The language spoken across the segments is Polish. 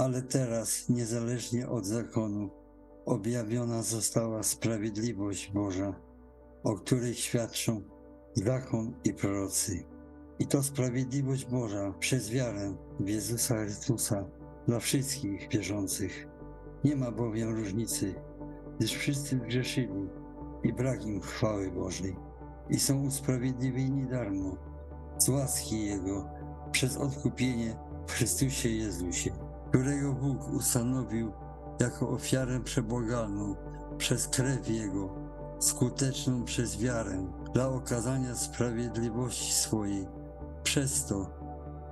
ale teraz, niezależnie od zakonu, objawiona została sprawiedliwość Boża, o której świadczą zakon i prorocy. I to sprawiedliwość Boża przez wiarę w Jezusa Chrystusa dla wszystkich wierzących. Nie ma bowiem różnicy, gdyż wszyscy grzeszyli i brak im chwały Bożej i są usprawiedliwieni darmo z łaski Jego przez odkupienie w Chrystusie Jezusie, którego Bóg ustanowił jako ofiarę przebłagalną przez krew Jego, skuteczną przez wiarę dla okazania sprawiedliwości swojej, przez to,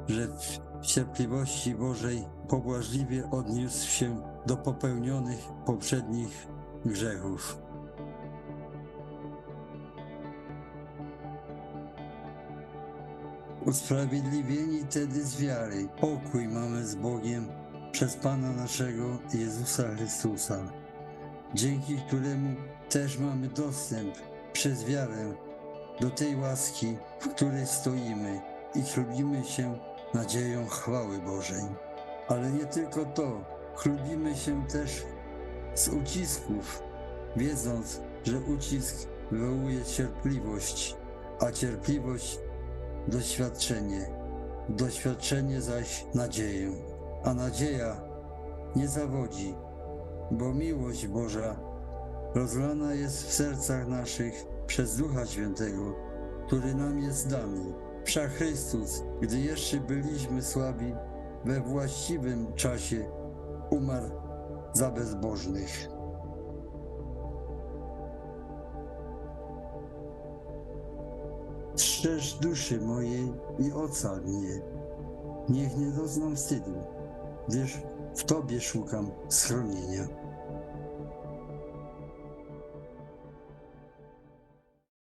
że w cierpliwości Bożej pobłażliwie odniósł się do popełnionych poprzednich grzechów. Usprawiedliwieni tedy z wiary, pokój mamy z Bogiem przez Pana naszego Jezusa Chrystusa, dzięki któremu też mamy dostęp przez wiarę do tej łaski, w której stoimy i chlubimy się nadzieją chwały Bożej. Ale nie tylko to, chlubimy się też z ucisków, wiedząc, że ucisk wywołuje cierpliwość, a cierpliwość doświadczenie, doświadczenie zaś nadzieję, a nadzieja nie zawodzi, bo miłość Boża rozlana jest w sercach naszych przez Ducha Świętego, który nam jest dany. Wszak Chrystus, gdy jeszcze byliśmy słabi, we właściwym czasie umarł za bezbożnych. Strzeż duszy mojej i ocal mnie. Niech nie doznam wstydu, gdyż w Tobie szukam schronienia.